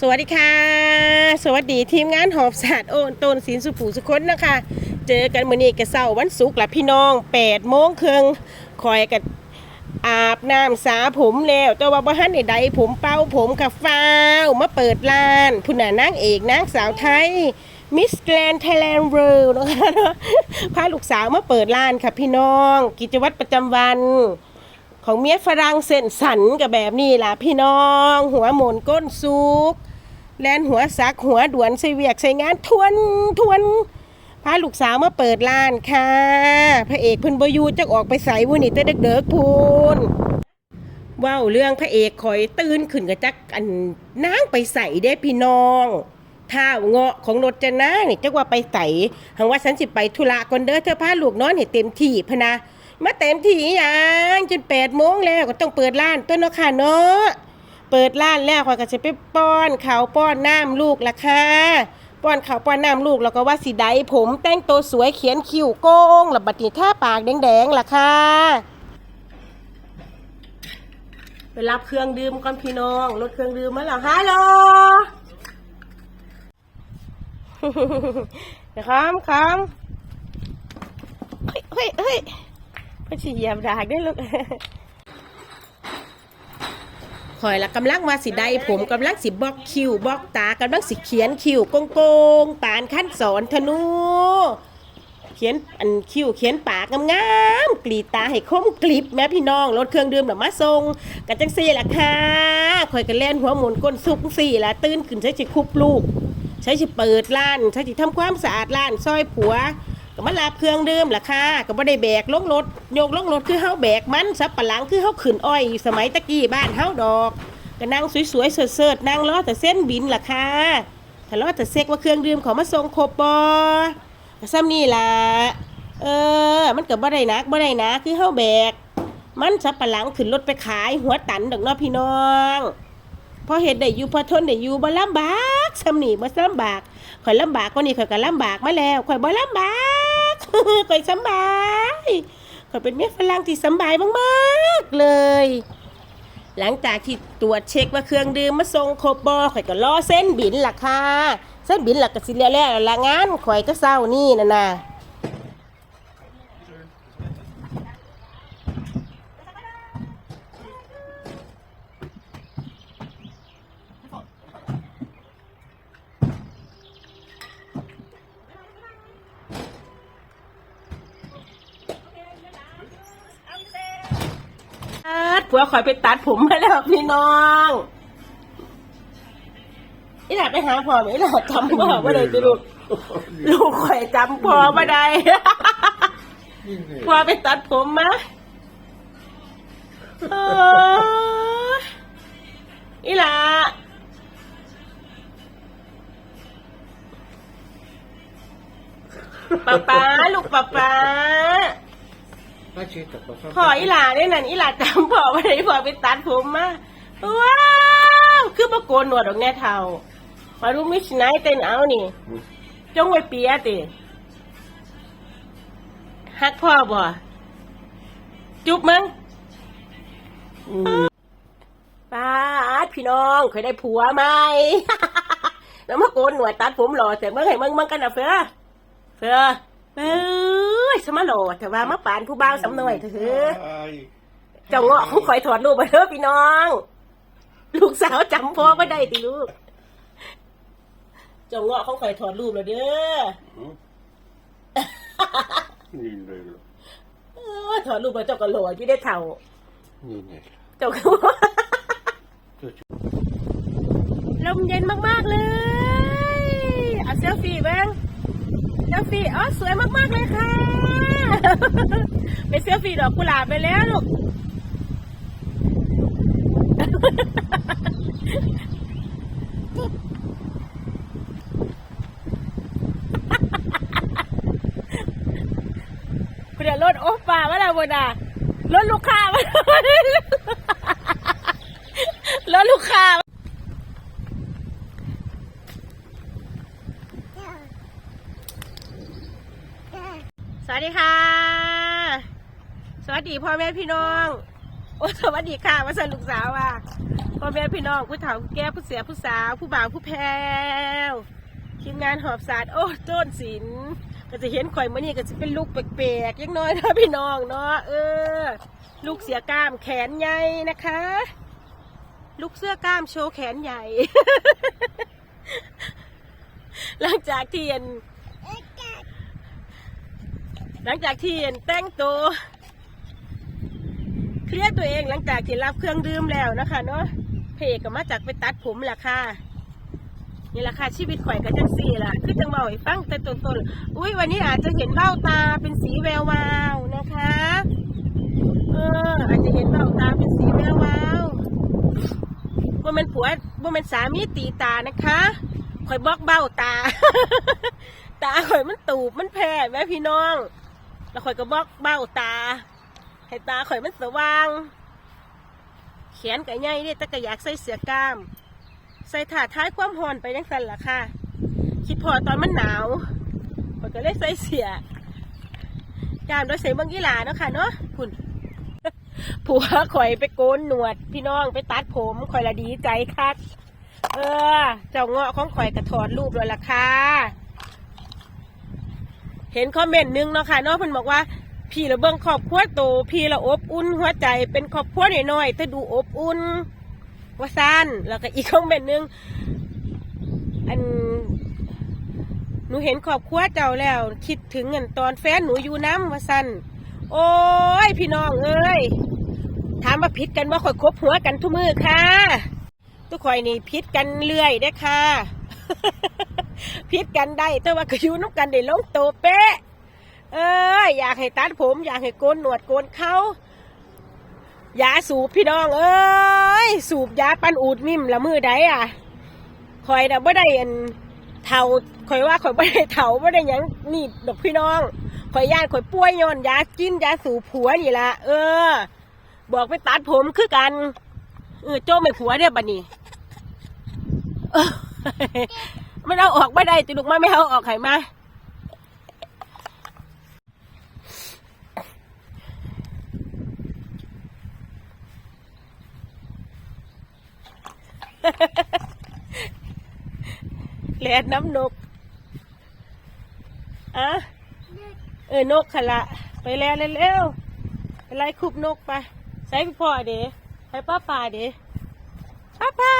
สวัสดีค่ะ สวัสดีทีมงานหอบศาสตร์โอนต้นศิลสุผูสุคนนะคะ เจอกันมื้อนี้กับเสาร์วันศุกร์ละพี่น้อง8โมงครึ่งคอยกับอาบน้ำสาผมแล้วแต่ว่าบ่ทันได้ใดผมเป้าผมกับฟ้าวมาเปิดร้านผู้น่ะนางเอกนางสาวไทยมิสแกรนไทยแลนด์เวิลนะคะพาลูกสาวมาเปิดร้านค่ะพี่น้อง กิจวัตรประจำวันของเมียฝรั่งเส้นสันกับแบบนี้ล่ะพี่น้อง หัวหมุนก้นซุก แลนหัวซักหัวด่วนใส่เวียกใส่งานทวนทวนพาลูกสาวมาเปิดร้านค่ะพระเอกเพิ่นบอยูจะออกไปใส่วุ้นี่แต่เด็กๆพูนว้าวเรื่องพระเอกคอยตื่นขึ้นกับจักอันนางไปใส่ได้พี่น้องท้าเงาะของรถจะนางนี่จักว่าไปใส่หังว่าฉันสิไปธุระก่อนเด้อเธอพาลูกนอนให้เต็มที่พนะมาเต็มที่ยังจนแปดโมงแล้วก็ต้องเปิดร้านต้นเนาะค่ะเนาะ เปิดร้านแล้วข่อยก็จะไปป้อนเขาวป้อนน้ำลูกละค่ะ ป้อนเขาวป้อนน้ำลูกแล้วก็ว่าสิไดผมแต่งตัวสวยเขียนคิ้วโก้งแล้วบัดนี้ท่าปากแดงๆล่ะค่ะไปรับเครื่องดื่มก่อนพี่น้องรถเครื่องดื่มมาแล้วฮัลโหลครับครับเฮ้ยเฮ้ยเฮ้ยเพ่นสิเหยียบดากได้อลูก ข่อยละกำลังว่าสิได้ผมกำลังสิบอกคิวบอกตากำลังสิเขียนคิวโกงโกงๆปานขั้นสอนธนู เขียนอันคิวเขียนปากงามๆกรีดตาให้คมกริบแม่พี่น้องรถเครื่องดื่มแบบมาทรงกันจังซี่ละค่ะข่อยก็เล่นหัวหมุนก้นสุกสี่ละตื่นขึ้นใช้สิคุบลูก ใช้สิเปิดร้าน ใช้สิทำความสะอาดร้านซอยผัว ก็มาลาบเครื่องดื่มล่ะค่ะก็บ่ได้แบกลงรถโยกลงรถคือเฮาแบกมันสับปะหลังคือเฮาขึ้นอ้อยอยู่สมัยตะกี้บ้านเฮาดอกก็นั่งสวยๆเสิร์ชๆนั่งรอแต่เส้นบินล่ะค่ะถ้ารอแต่เซ็กว่าเครื่องดื่มขอมาส่งครบบ่ก็ซ้ำนี่ล่ะเออ มันก็บ่ได้นักบ่ได้นาคือเฮาแบก มันสับปะหลังขึ้นรถไปขายหัวตันดอกเนาะพี่น้องพอเฮ็ดได้อยู่พอทนได้อยู่บ่ลำบากซ้ำนี่บ่ลำบากข่อยลำบากกว่านี้ข่อยก็ลำบากมาแล้วข่อยบ่ลำบาก ข่อยสบายข่อยเป็นเมียฝรั่งที่สบายมากๆเลย หลังจากที่ตรวจเช็คว่าเครื่องดื่มมาส่งครบบอข่อยก็รอเส้นบินล่ะค่ะ เส้นบินล่ะก็สิแล้วแล้วละงานข่อยก็เศร้านี่น่ะนะ ผัวข่อยไปตัดผมมาแล้วพี่น้องอีหลาไปหาพ่อไหมอีหลาจำพ่อมาได้จะลูกลูกข่อยจำพ่อมาได้พ่อไปตัดผมมาเอออีหลาป๊าป๊าลูกป๊าป๊า พ่ออีหลาได้นั่นอีหลาจำพ่อไม่ได้พ่อไปตัดผมมาว้าวคือมาโกนหนวดดอกแน่เท่ามารู้มิชไนเต้นเอานี่ จงไว้เปียติฮักพ่อบ่จุ๊บมึงป้าพี่น้องเคยได้ผัวไหมแล้วมาโกนหนวดตัดผมหล่อแต่เมื่อไหร่มึงมึงกันนะเฟือเฟือเอ้ ยสมาหล่อแต่ว่ามาปานผู้บ่าวสำหน่อยเถอะ Dai. เจ้าเงาะเขาคอยถอดรูปมาเถอะพี่น้อง ลูกสาวจำพ่อไม่ได้ติลูกเจ้าเงาะเขาคอยถอดรูปแล้วเด้อ Ninnella. เออถอดรูปมาเจ้าก็หล่ออยู่ได้เท่า Ninnella. เจ้าก็ลมเย็นมาก ๆ เลยเอาเซลฟี่บ้างเซลฟี่อ๋อสวยมาก ๆ เลยค่ะ ไปเซลฟี่ดอกกุหลาบไปแล้วลูกคุณเดี๋ยวรถโอ๊ป่ามาแล้วบนอะรถลูกค้ามารถลูกค้าสวัสดีค่ะส วัสดีพ่อแม่พี่น้อง โอ้สวัสดีค่ะมาสนลูกสาวว่าพ่อแม่พี่น้องผู้เฒ่าผู้แก่ผู้เสียผู้สาว ผู้บ่าวผู้แพรวทีมงานหอบศาสตร์โอ้โจนศิลก็จะเห็นข่อยมื่อนี้ก็จะเป็นลูกแปลกๆยังน้อยนะพี่น้องเนาะเออ ลูกเสียกล้ามแขนใหญ่นะคะ ลูกเสื้อกล้ามโชว์แขนใหญ่ หลังจากที่เห็นหลังจากที่เห็นแต่งตัว เคลียร์ตัวเองหลังจากที่รับเครื่องดื่มแล้วนะคะเนาะเพกก็มาจากไปตัดผมแหละค่ะนี่แหละค่ะชีวิตข่อยก็จังสี่ล่ะคือจังเบาให้ฟังแต่ต้นๆอุ้ยวันนี้อาจจะเห็นเบ้าตาเป็นสีแวววาวนะคะ เออ อาจจะเห็นเบ้าตาเป็นสีแวววาวว่ามันผัวว่ามันสามีตีตานะคะข่อยบอกเบ้าตา ตาข่อยมันตูบมันแผ่แม่พี่น้อง แล้วข่อยก็บอกเบ้าตา ให้ตาข่อยมันสว่าง แขนกับใหญ่เนี่ยต่ก็อยากใส่เสื้อกล้าม ใส่ถาดท้ายความหอนไปยังสันล่ะค่ะ คิดพอตอนมันหนาวข่อยก็เลยใส่เสื้อกล้ามโดยใส่เบางกีฬาเนาะค่ะเนาะคุณผัวข่อยไปโกนหนวด พี่น้องไปตัดผมข่อยละดีใจคักเออ เจ้าเงาะของข่อยกระถอดรูปเลยล่ะค่ะ เห็นคอมเมนต์หนึงเนาะค่ะเนาะเพิ่นบอกว่า พี่ละเบิ่งครอบครัวโต พี่ละอบอุ่นหัวใจเป็นครอบครัวน้อยๆแต่ดูอบอุ่นว่าซั่นแล้วก็อีกคอมเมนต์นึงอันหนูเห็นครอบครัวเจ้าแล้ว คิดถึงเงินตอนแฟนหนูอยู่น้ำว่าซั่นโอ้ยพี่น้องเอ้ยถามว่าผิดกันว่าข่อยคบหัวกันทุกมือค่ะทุกข่อยนี่ผิดกันเรื่อยได้ค่ะผิดกันได้แต่ว่าก็อยู่น้ำกันได้ลงโตเป๊ะ เอออยากให้ตัดผม อยากให้โกนหนวดโกนเขายาสูบพี่น้องเอ้ยสูบยาปันอูดนิ่มละมือใดอะคอยน่ะไม่ได้อันเทาคอยว่าคอยไม่ได้เทาไม่ได้ยังนี่ดอกพี่น้องคอยย่านคอยป่วยย้อนยากินยาสูบผัวนี่ละเออ บอกไปตัดผมคือกันเออโจ้ไม่ผัวเนี่ยบัดนี้เออมันเอาออกไม่ได้ติลูกมาไม่เอาออกไขมา แลดน้ำนกอะเออนกขะละ ไปแล้วเร็วๆไปไล่คุบนกไป ใส่พี่พ่อเด้ใส่ป้าป่าเด้ป้าป่า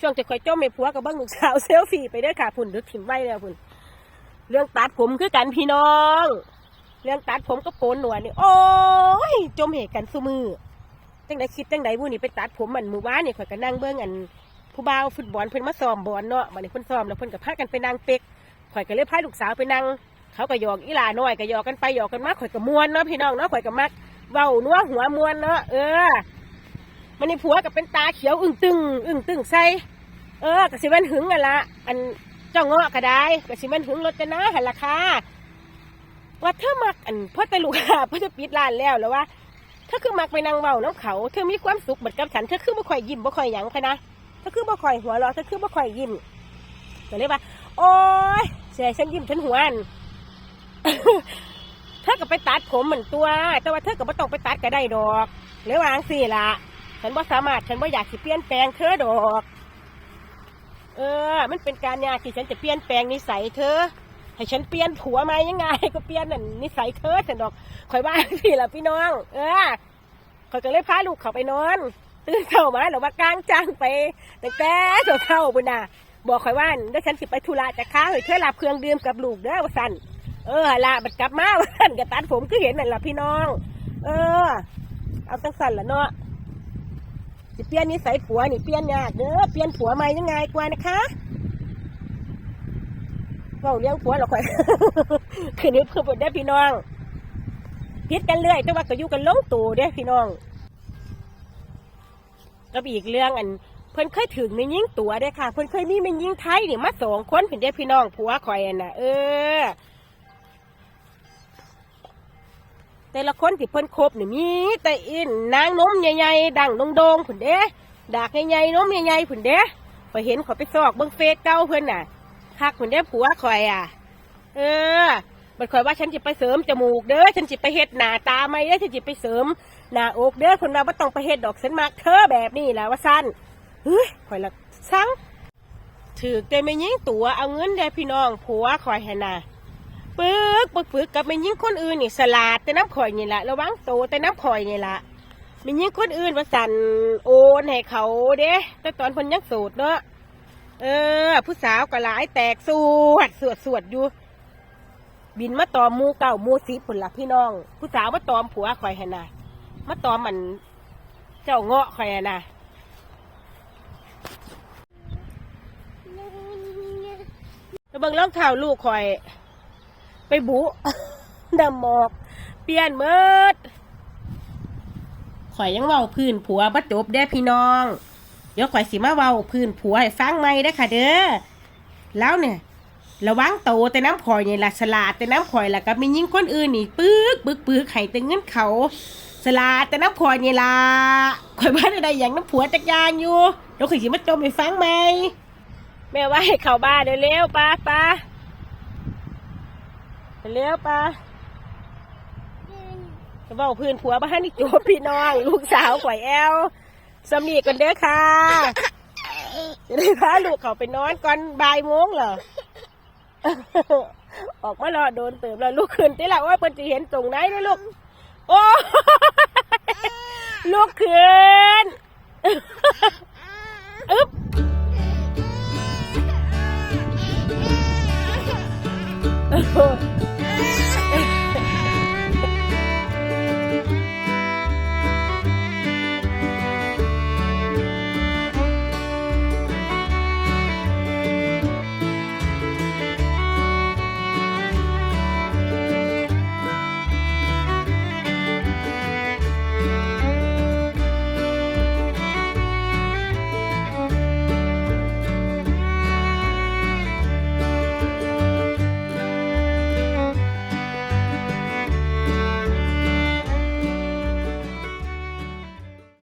ช่วงจะคอยจ้อมไม่ผัวกับเบ้างลูกสาวเซลฟี่ไปเด้อค่ะพุ่นดึกถิ่มไว้แล้วพุ่นเรื่องตัดผมคือกันพี่น้อง เรื่องตัดผมกับโกนหนวดนี่โอ้ย จมเหตุกันซุมือ จังไดคิดจังไดผู้นี้ไปตัดผมมันมือว่านนี่ข่อยก็นั่งเบิ่งอันผู้บ่าวฟุตบอลเพิ่นมาซ้อมบอลเนาะบัดนี้เพิ่นซ้อมแล้วเพิ่นก็พากันไปนั่งเป็กข่อยก็เลยพาลูกสาวไปนั่งเขาก็หยอกอีหลาน้อยก็หยอกกันไปหยอกกันมาข่อยก็ม่วนเนาะพี่น้องเนาะข่อยก็มักเว้านัวหัวม่วนเนาะเออมันนี่ผัวก็เป็นตาเขียวอึ้งตึงอึ้งตึงใส่เออก็สิมันหึงกันละอันเจ้าเงาะก็ได้ก็สิมันหึงรถจะนะหันราคาว่าเธอมักอันพ่อตะลูกค้าพ่อจะปิดร้านแล้วแล้วว่า ธอคือมักไปนั่งเมาน้ำเขา เธอมีความสุขเหมือนกับฉัน เธอคือบ่ค่อยยิ้มบ่ค่อยหยังพะนะ เธอคือบ่ค่อยหัวเราะ เธอคือบ่ค่อยยิ้มก็เลยว่า โอ๊ยเสียฉันยิ้มฉันหัวอันเธอก็ไปตัดผมเหมือนตัว แต่ว่าเธอก็บ่ต้องไปตัดก็ได้ดอกหรือวางสิล่ะฉันบ่สามารถ ฉันบ่อยากสิเปลี่ยนแปลงเธอดอก เออ มันเป็นการยากที่ฉันจะเปลี่ยนแปลงนิสัยเธอ ให้ฉันเปลี่ยนผัวมายังไง ก็เปลี่ยนนั่นนิสัยเธอฉันดอกคอยว่าพี่ละพี่น้อง เออคอยก็เลยพาลูกเขาไปนอนตื่นเข้ามาหรือว่ากลางจ้างไปแต่แต่เจ้าเข้าบุญน่ะบอกคอยว่าเดี๋ยวฉันสิไปธุระจะค้าเฮ้ยเธอรับเครื่องดื่มกับลูกเด้อวสันเออละบัดกลับมาวันก็ตัดผมคือเห็นนั่นละพี่น้อง เออ เอาตั้งสันละเนาะสิเปลี่ยนนิสัยผัวนี่เปลี่ยนยากเด้อเปลี่ยนผัวใหม่ยังไงกว่านะคะ เว้าเลี้ยงผัวเราค่อยคือนี้เพื่อนได้พี่น้องพิดกันเรื่อยแต่ว่าก็อยู่กันลงตัวเด้พี่น้องกับอีกเรื่องอันเพิ่นเคยถึงในยิ่งตัวเด้ค่ะ เพิ่นเคยมีแม่ยิ่งไทยนี่มาสองคนเพิ่นได้พี่น้องผัวข่อยอันน่ะ เออแต่ละคนที่เพิ่นคบนี่มีแต่อินนางนมใหญ่ๆดังโดงๆผุนเด้ดากใหญ่ๆนมใหญ่ๆผุนเด้ไปเห็นเขอไปซอกเบิ่งเฟซเก่าเพิ่นน่ะ คักเหมือนได้ผัวคอยอะ เออบมันคอยว่าฉันจะไปเสริมจมูกเด้อฉันจะไปเฮ็ดหน้าตาไม่เด้อฉันจะไปเสริมหน้าอกเด้อคนว่าบ่ต้องไปเฮ็ดดอกฉันมักเธอแบบนี้แหละว่าสั้นเฮ้ยคอยละสั่งถือแต่ไม่ยิงตัวเอาเงินได้พี่น้องผัวคอยให้น่ะปึกปึกปึกกับไม่ยิงคนอื่นนี่สลาดแต่น้ำข่อยนี่แหละระวังโตแต่น้ำข่อยนี่แหละไม่ยิงคนอื่นว่าสั่นโอนให้เขาเด้แต่ตอนเพิ่นยังโสดเนาะ เออ ผู้สาวก็หลายแตกสวดสวดสวดอยู่ บินมาตอมมูเก่ามูสีผลละพี่น้อง ผู้สาวมาตอมผัวข่อยหนะมาตอมมัน เจ้าเงาะข่อยให้นะแล้วเบิ่งรองเท้าลูกข่อย ไปบุดำหมอก เปลี่ยนเมิดข่อยยังเว้าพื้นผัวบ่จบเด้พี่น้อง เดี๋ยวข่อยสิมาเว้าพื้นผัวให้ฟังใหม่เด้อค่ะเด้อแล้วเนี่ย ระวังโตแต่น้ำข่อยนี่ล่ะฉลาดแต่น้ำข่อยล่ะก็มียิ่งคนอื่นนี่ปึกปึกปึกไข่แต่เงินเขาฉลาดแต่น้ำข่อยนี่ล่ะข่อยว่าได้อย่างน้ำผัวจักยางอยู่เดี๋ยวข่อยสิมาจมให้ฟังไหมแม่ว่าให้เข้าบ้านเร็วๆป้าป้าเร็วป้าจะบอกพื้นผัวบ้านนี่โจบพี่น้อง ลูกสาวข่อยแอล สำนีกันเด้อค่ะจะได้พาลูกเขาไปนอนก่อนบ่ายโมงเหรอ ออกมารอโดนเติมแล้วลูกขึ้นที่ละว่าเพิ่นจะเห็นตรงไหนนะลูก โอ้ลูกขึ้นอึ๊บโอ้